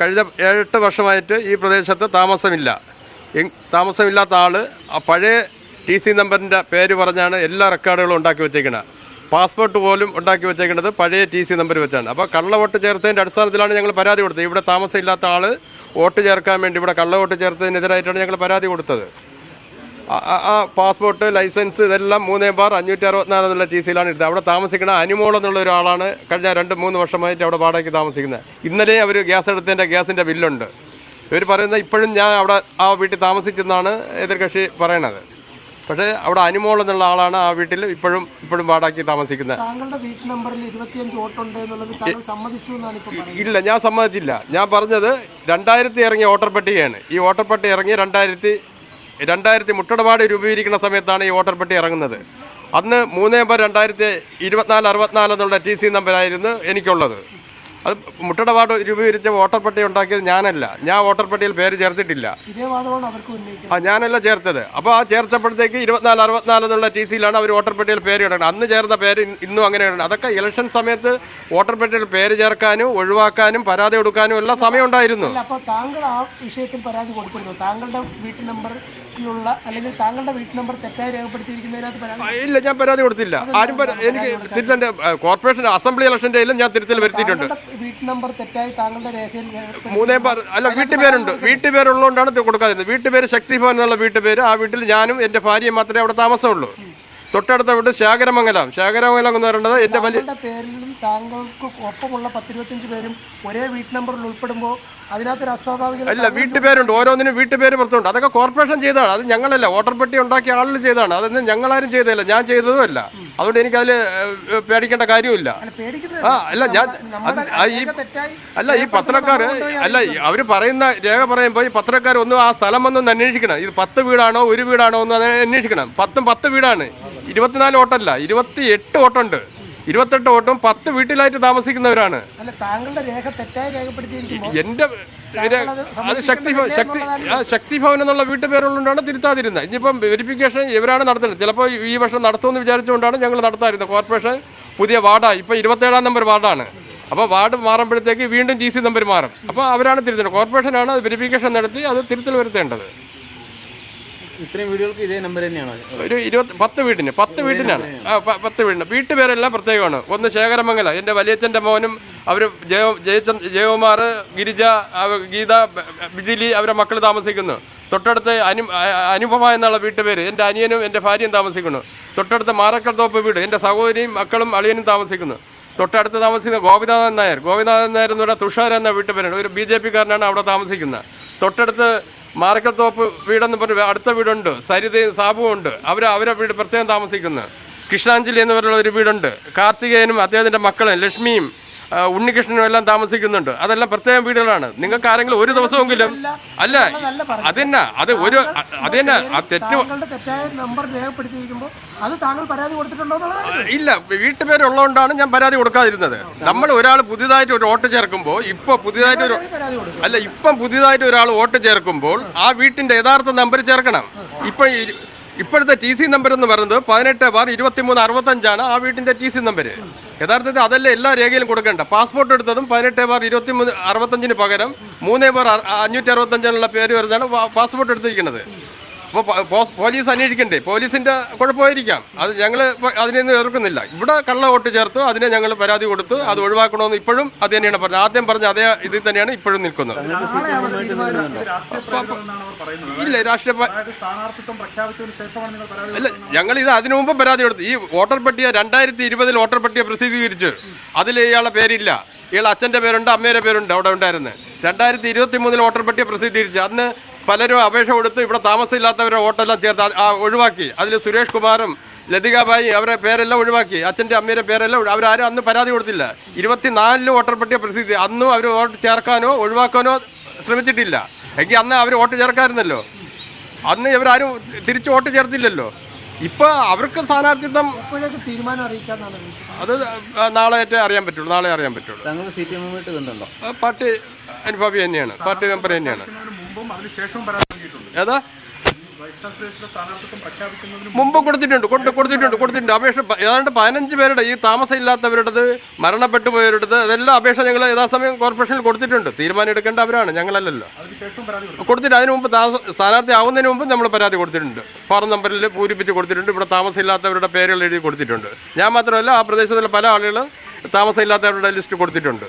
കഴിഞ്ഞ ഏഴെട്ട് വർഷമായിട്ട് ഈ പ്രദേശത്ത് താമസമില്ല. താമസമില്ലാത്ത ആൾ പഴയ ടി സി നമ്പറിന്റെ പേര് പറഞ്ഞാണ് എല്ലാ റെക്കോർഡുകളും ഉണ്ടാക്കി വെച്ചേക്കുന്നത് പാസ്പോർട്ട് പോലും ഉണ്ടാക്കി വെച്ചേക്കുന്നത് പഴയ ടി സി നമ്പർ വെച്ചാണ്. അപ്പോൾ കള്ള വോട്ട് ചേർത്തതിന്റെ അടിസ്ഥാനത്തിലാണ് ഞങ്ങൾ പരാതി കൊടുത്തത്. ഇവിടെ താമസമില്ലാത്ത ആൾ വോട്ട് ചേർക്കാൻ വേണ്ടി ഇവിടെ കള്ള വോട്ട് ചേർത്തതിനെതിരായിട്ടാണ് ഞങ്ങൾ പരാതി കൊടുത്തത്. ആ- പാസ്പോർട്ട് ലൈസൻസ് ഇതെല്ലാം മൂന്നേ ബാർ അഞ്ഞൂറ്റി അറുപത്തിനാല് എന്നുള്ള ടി സിയിലാണ് എടുത്തത് അവിടെ താമസിക്കുന്ന അനുമോൾ എന്നുള്ള ഒരാളാണ് കഴിഞ്ഞ രണ്ട് മൂന്ന് വർഷമായിട്ട് അവിടെ വാടകയ്ക്ക് താമസിക്കുന്നത്. ഇന്നലെ അവർ ഗ്യാസ് എടുത്തതിന്റെ ഗ്യാസിന്റെ ബില്ലുണ്ട്. ഇവർ പറയുന്നത് ഇപ്പോഴും ഞാൻ അവിടെ ആ വീട്ടിൽ താമസിച്ചെന്നാണ് എതിർകക്ഷി പറയണത്. പക്ഷേ അവിടെ അനുമോൾ എന്നുള്ള ആളാണ് ആ വീട്ടിൽ ഇപ്പോഴും ഇപ്പോഴും വാടാക്കി താമസിക്കുന്നത്. ഇല്ല ഞാൻ സമ്മതിച്ചില്ല. ഞാൻ പറഞ്ഞത് രണ്ടായിരത്തി ഇറങ്ങിയ വോട്ടർ പട്ടികയാണ് ഈ വോട്ടർ പട്ടിക ഇറങ്ങി രണ്ടായിരത്തി രണ്ടായിരത്തി മുട്ടടപാട് രൂപീകരിക്കുന്ന സമയത്താണ് ഈ വോട്ടർ പട്ടി ഇറങ്ങുന്നത്. അന്ന് മൂന്ന് പർ രണ്ടായിരത്തി ഇരുപത്തിനാല് അറുപത്തിനാല് എന്നുള്ള ടി സി നമ്പരായിരുന്നു എനിക്കുള്ളത്. അത് മുട്ടടപാട് രൂപീകരിച്ച വോട്ടർ പട്ടി ഉണ്ടാക്കിയത് ഞാനല്ല. ഞാൻ വോട്ടർ പട്ടിയിൽ പേര് ചേർത്തിട്ടില്ല. ആ ഞാനല്ല ചേർത്തത്. അപ്പോൾ ആ ചേർത്തപ്പോഴത്തേക്ക് ഇരുപത്തിനാല് അറുപത്തിനാല് എന്നുള്ള ടി സിയിലാണ് അവർ വോട്ടർ പട്ടിയിൽ പേര് ഇടേണ്ടത്. അന്ന് ചേർന്ന പേര് ഇന്നും അങ്ങനെ അങ്ങനെയാണ് അതൊക്കെ ഇലക്ഷൻ സമയത്ത് വോട്ടർ പട്ടിയിൽ പേര് ചേർക്കാനും ഒഴിവാക്കാനും പരാതി കൊടുക്കാനും എല്ലാം സമയം ഉണ്ടായിരുന്നു. താങ്കൾ ആ വിഷയത്തിൽ പരാതി കൊടുക്കുന്നു താങ്കളുടെ വീട്ട് നമ്പറിലുള്ള അല്ലെങ്കിൽ താങ്കളുടെ വീട്ട് നമ്പർ തെറ്റായി രേഖപ്പെടുത്തിയിരിക്കുന്നതിനകത്ത് ഇല്ല ഞാൻ പരാതി കൊടുത്തില്ല. ആരും എനിക്ക് തിരുത്തന്റെ കോർപ്പറേഷൻ അസംബ്ലി ഇലക്ഷന്റെ ഞാൻ തിരുത്തൽ വരുത്തിയിട്ടുണ്ട്. വീട്ട് നമ്പർ തെറ്റായി താങ്കളുടെ രേഖയിൽ മൂന്നേ പാർ അല്ല വീട്ടുപേരുണ്ട്. വീട്ടുപേരുള്ളതുകൊണ്ടാണ് കൊടുക്കാതിരുന്നത്. വീട്ടുപേര് ശക്തിഭവൻ എന്നുള്ള വീട്ടുപേര് ആ വീട്ടിൽ ഞാനും എന്റെ ഭാര്യയും മാത്രമേ അവിടെ താമസമുള്ളൂ. തൊട്ടടുത്ത വീട് ശാകരമംഗലം ശാകരമംഗലം എന്ന് പറയുന്നത് എന്റെ വലിയ പേരിലും താങ്കൾക്ക് ഒപ്പമുള്ള പത്തിരുപത്തിയഞ്ച് പേരും ഒരേ വീട്ട് നമ്പറിൽ ഉൾപ്പെടുമ്പോൾ അതിനകത്തൊരു അസ്വാഭാവിക അല്ല വീട്ടുപേരുണ്ട് ഓരോന്നിനും വീട്ടുപേര് പുറത്തുണ്ട്. അതൊക്കെ കോർപ്പറേഷൻ ചെയ്തതാണ്. അത് ഞങ്ങളല്ല. വോട്ടർ പെട്ടി ഉണ്ടാക്കിയ ആളിൽ ചെയ്തതാണ്. അതൊന്നും ഞങ്ങളാരും ചെയ്തതല്ല. ഞാൻ ചെയ്തതുമല്ല. അതുകൊണ്ട് എനിക്ക് അതിൽ പേടിക്കേണ്ട കാര്യമില്ല ആ അല്ല ഞാൻ അല്ല ഈ പത്രക്കാർ അല്ല അവർ പറയുന്ന രേഖ പറയുമ്പോൾ ഈ പത്രക്കാർ ഒന്നും ആ സ്ഥലം വന്നൊന്ന് അന്വേഷിക്കണം. ഇത് പത്ത് വീടാണോ ഒരു വീടാണോ എന്ന് അന്വേഷിക്കണം. പത്തും പത്ത് വീടാണ്. ഇരുപത്തിനാല് വോട്ടല്ല ഇരുപത്തി എട്ട് വോട്ടുണ്ട്. ഇരുപത്തെട്ട് വോട്ടും പത്ത് വീട്ടിലായിട്ട് താമസിക്കുന്നവരാണ്. അല്ല താങ്കളുടെ രേഖ തെറ്റായി രേഖപ്പെടുത്തിയിരിക്കുമ്പോൾ എന്റെ അത് ശക്തി ശക്തി ശക്തി ഭവൻ എന്നുള്ള വീട്ടുപേരുള്ളതുകൊണ്ടാണ് തിരുത്താതിരുന്നത്. ഇനിയിപ്പം വെരിഫിക്കേഷൻ ഇവരാണ് നടത്തുന്നത്. ചിലപ്പോൾ ഈ വർഷം നടത്തുമെന്ന് വിചാരിച്ചുകൊണ്ടാണ് ഞങ്ങൾ നടത്താതിരുന്നത്. കോർപ്പറേഷൻ പുതിയ വാർഡാണ് ഇപ്പം ഇരുപത്തേഴാം നമ്പർ വാർഡാണ്. അപ്പോൾ വാർഡ് മാറുമ്പോഴത്തേക്ക് വീണ്ടും ജി സി നമ്പർ മാറും. അപ്പോൾ അവരാണ് തിരുത്തേണ്ടത്. കോർപ്പറേഷനാണ് വെരിഫിക്കേഷൻ നടത്തി അത് തിരുത്തൽ വരുത്തേണ്ടത്. ഇത്രയും വീടുകൾക്ക് ഇതേ നമ്പർ തന്നെയാണ്? ഒരു ഇരുപത്തി പത്ത് വീട്ടിന് പത്ത് വീട്ടിനാണ് ആ പ- പത്ത് വീടിന്. വീട്ടുപേരെല്ലാം പ്രത്യേകമാണ്. ഒന്ന് ശേഖരമംഗല എന്റെ വലിയച്ഛന്റെ മോനും അവർ ജയ ജയചന്ദ് ജയകുമാർ ഗിരിജ അവ- ഗീത ബ- ബിജിലി അവരെ മക്കൾ താമസിക്കുന്നു. തൊട്ടടുത്ത് അനു അ- അനുപമ എന്നുള്ള വീട്ടുപേര് എന്റെ അനിയനും എന്റെ ഭാര്യയും താമസിക്കുന്നു. തൊട്ടടുത്ത് മാറക്കൽ തോപ്പ് വീട് എന്റെ സഹോദരിയും മക്കളും അളിയനും താമസിക്കുന്നു. തൊട്ടടുത്ത് താമസിക്കുന്ന ഗോപിനാഥൻ നായർ ഗോപിനാഥൻ നായർ എന്ന് പറഞ്ഞാൽ തുഷാർ എന്ന വീട്ടുപേരാണ് ഒരു ബി ജെ പിക്കാരനാണ് അവിടെ താമസിക്കുന്നത്. തൊട്ടടുത്ത് മാറക്കത്തോപ്പ് വീടെന്ന് പറഞ്ഞ അടുത്ത വീടുണ്ട്. സരിതയും സാബുവും ഉണ്ട് അവർ അവരെ വീട് പ്രത്യേകം താമസിക്കുന്നത് കൃഷ്ണാഞ്ജലി എന്ന് പറയുന്ന ഒരു വീടുണ്ട്. കാർത്തികേയനും അദ്ദേഹത്തിന്റെ മക്കളും ലക്ഷ്മിയും ഉണ്ണികൃഷ്ണനും എല്ലാം താമസിക്കുന്നുണ്ട്. അതെല്ലാം പ്രത്യേകം വീടുകളാണ്. നിങ്ങൾക്ക് ആരെങ്കിലും ഒരു ദിവസമെങ്കിലും അല്ല അതന്നെ അത് ഒരു അതന്നെ ആ തെറ്റ് ഇല്ല വീട്ടുപേരുള്ളതുകൊണ്ടാണ് ഞാൻ പരാതി കൊടുക്കാതിരുന്നത്. നമ്മൾ ഒരാൾ പുതിയതായിട്ട് ഒരു വോട്ട് ചേർക്കുമ്പോൾ ഇപ്പൊ പുതിയതായിട്ട് ഒരു അല്ല ഇപ്പം പുതിയതായിട്ട് ഒരാൾ വോട്ട് ചേർക്കുമ്പോൾ ആ വീട്ടിന്റെ യഥാർത്ഥ നമ്പർ ചേർക്കണം. ഇപ്പൊ ഇപ്പോഴത്തെ ടി സി നമ്പർ എന്ന് പറയുന്നത് പതിനെട്ട് ബാർ ഇരുപത്തിമൂന്ന് അറുപത്തഞ്ചാണ് ആ വീട്ടിന്റെ ടി സി നമ്പർ യഥാർത്ഥത്തിൽ അതല്ല എല്ലാ രേഖയിലും കൊടുക്കേണ്ട? പാസ്പോർട്ട് എടുത്തതും പതിനെട്ട് ബാർ ഇരുപത്തിമൂന്ന് അറുപത്തഞ്ചിന് പകരം മൂന്നേ ബാർ അഞ്ഞൂറ്റി അറുപത്തഞ്ചിനുള്ള പേര് വരുന്നതാണ് പാസ്പോർട്ട് എടുത്തിരിക്കുന്നത്. അപ്പോൾ പോലീസ് അന്വേഷിക്കണ്ടേ? പോലീസിന്റെ കുഴപ്പമായിരിക്കാം. അത് ഞങ്ങൾ അതിനെയൊന്നും എതിർക്കുന്നില്ല. ഇവിടെ കള്ള വോട്ട് ചേർത്തു അതിനെ ഞങ്ങൾ പരാതി കൊടുത്തു അത് ഒഴിവാക്കണമെന്ന് ഇപ്പോഴും അത് തന്നെയാണ് പറഞ്ഞത്. ആദ്യം പറഞ്ഞ അതേ ഇതിൽ തന്നെയാണ് ഇപ്പോഴും നിൽക്കുന്നത്. ഇല്ല രാഷ്ട്രീയ ഇല്ല ഞങ്ങൾ ഇത് അതിനു മുമ്പ് പരാതി കൊടുത്തു. ഈ വോട്ടർ പട്ടിക രണ്ടായിരത്തി ഇരുപതിൽ വോട്ടർ പട്ടിക പ്രസിദ്ധീകരിച്ചു. അതിൽ ഇയാളെ പേരില്ല. ഇയാളെ അച്ഛന്റെ പേരുണ്ട് അമ്മയുടെ പേരുണ്ട് അവിടെ ഉണ്ടായിരുന്നത് രണ്ടായിരത്തി ഇരുപത്തി മൂന്നിൽ വോട്ടർ പട്ടിക പ്രസിദ്ധീകരിച്ചു. അന്ന് പലരും അപേക്ഷ കൊടുത്ത് ഇവിടെ താമസമില്ലാത്തവരെ വോട്ടെല്ലാം ചേർത്ത് ഒഴിവാക്കി. അതിൽ സുരേഷ് കുമാറും ലതികാബായി അവരെ പേരെല്ലാം ഒഴിവാക്കി. അച്ഛന്റെ അമ്മയുടെ പേരെല്ലാം അവരാരും അന്ന് പരാതി കൊടുത്തില്ല. ഇരുപത്തിനാലിൽ വോട്ടർ പട്ടിക പ്രസിദ്ധി അന്നും അവർ വോട്ട് ചേർക്കാനോ ഒഴിവാക്കാനോ ശ്രമിച്ചിട്ടില്ല. എങ്കിൽ അന്ന് അവർ വോട്ട് ചേർക്കാമായിരുന്നല്ലോ അന്ന് ഇവരാരും തിരിച്ചു വോട്ട് ചേർത്തില്ലല്ലോ. ഇപ്പൊ അവർക്ക് സ്ഥാനാർത്ഥിത്വം അത് നാളെ അറിയാൻ പറ്റുള്ളൂ. നാളെ അറിയാൻ പറ്റുള്ളൂ. പാർട്ടി അനുഭാവി തന്നെയാണ്. പാർട്ടി മെമ്പർ തന്നെയാണ്. മുമ്പും അതിനുശേഷവും പരാതി നൽകിയിട്ടുണ്ട് ഏതാ? മുമ്പ് കൊടുത്തിട്ടുണ്ട് കൊണ്ട് കൊടുത്തിട്ടുണ്ട് കൊടുത്തിട്ടുണ്ട്. അപേക്ഷ ഏതാണ്ട് പതിനഞ്ച് പേരുടെ ഈ താമസം ഇല്ലാത്തവരുടേത് മരണപ്പെട്ടു പോയവരുടേത് അതെല്ലാം അപേക്ഷ ഞങ്ങൾ യഥാസമയം കോർപ്പറേഷനിൽ കൊടുത്തിട്ടുണ്ട്. തീരുമാനം എടുക്കേണ്ട അവരാണ് ഞങ്ങളല്ലല്ലോ. കൊടുത്തിട്ട് അതിന് മുമ്പ് സ്ഥാനാർത്ഥി ആവുന്നതിന് മുമ്പ് നമ്മൾ പരാതി കൊടുത്തിട്ടുണ്ട്. ഫോറം നമ്പറിൽ പൂരിപ്പിച്ച് കൊടുത്തിട്ടുണ്ട് ഇവിടെ താമസമില്ലാത്തവരുടെ പേരുകൾ എഴുതി കൊടുത്തിട്ടുണ്ട്. ഞാൻ മാത്രമല്ല ആ പ്രദേശത്തുള്ള പല ആളുകളും താമസമില്ലാത്തവരുടെ ലിസ്റ്റ് കൊടുത്തിട്ടുണ്ട്.